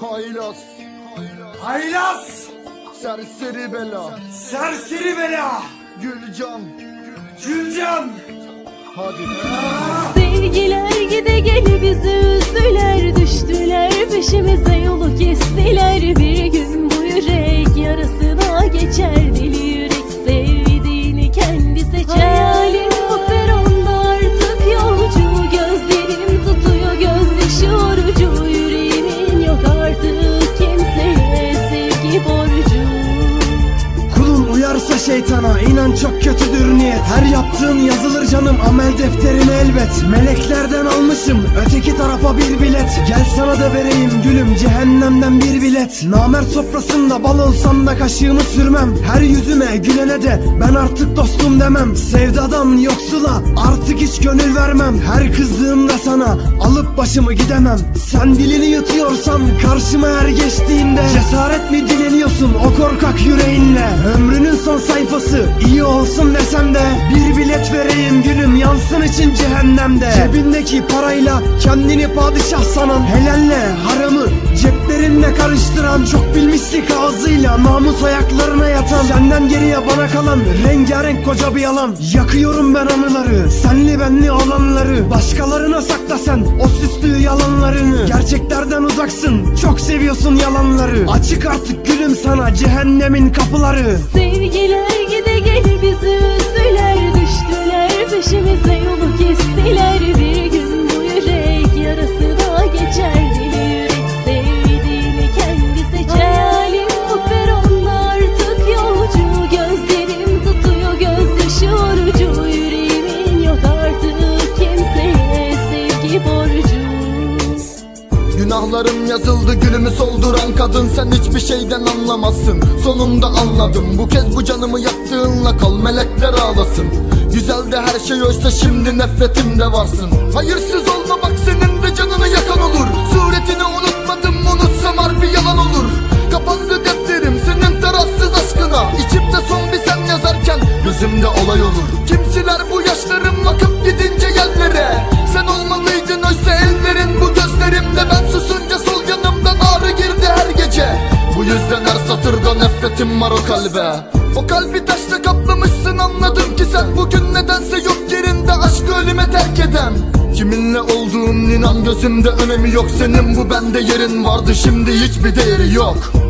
Haylaz Haylaz! Serseri bela Serseri bela! Gülcan Gülcan! Hadi Sevgiler gide gele bizi üzdüler Düştüler peşimize yolu kestiler Bir gün bu yürek yarasına geçer Deli şeytana inan çok kötüdür niyet. Her yaptığın yazılır canım amel defterine elbet. Meleklerden almışım öteki tarafa bir bilet. Gel sana da vereyim gülüm cehennemden bir bilet. Namert sofrasında bal olsam da kaşığımı sürmem. Her yüzüme gülene de ben artık dostum demem. Sevdadan yoksula artık hiç gönül vermem. Her kızdığımda sana alıp başımı gidemem. Sen dilini yutuyorsan karşıma her geçtiğinde. Cesaret mi dileniyorsun o korkak yüreğinle? Ömrünün son sayfası iyi olsun desem de Bir bilet vereyim gülüm yansın için cehennemde. Cebindeki parayla kendini padişah sanan Helalle haramı ceplerinde karıştıran Çok bilmişlik ağzıyla namus ayaklarına yatan Senden geriye bana kalan rengarenk koca bir yalan Yakıyorum ben anıları senli benli olanları. Başkalarına sakla sen o süslü yalanlarını. Gerçeklerden uzaksın çok seviyorsun yalanları. Açık artık gülüm sana cehennemin kapıları. Sevgiler gide gele Günahlarım yazıldı gülümü solduran kadın. Sen hiçbir şeyden anlamazsın. Sonunda anladım. Bu kez bu canımı yaktığınla kal melekler ağlasın. Güzel de her şey oysa şimdi nefretimde varsın. Hayırsız olma bak senin de canını yakan olur. Suretini unutmadım unutsam harbi yalan olur. Kapandı defterim senin tarafsız aşkına. İçimde son bir sen yazarken gözümde olay olur. Kimsiler bu yaşlarım akıp var o kalbe. O kalbi taşla kaplamışsın anladım ki sen Bugün nedense yok yerinde aşkı ölüme terk eden. Kiminle olduğun inan gözümde önemi yok. Senin bu bende yerin vardı şimdi hiçbir değeri yok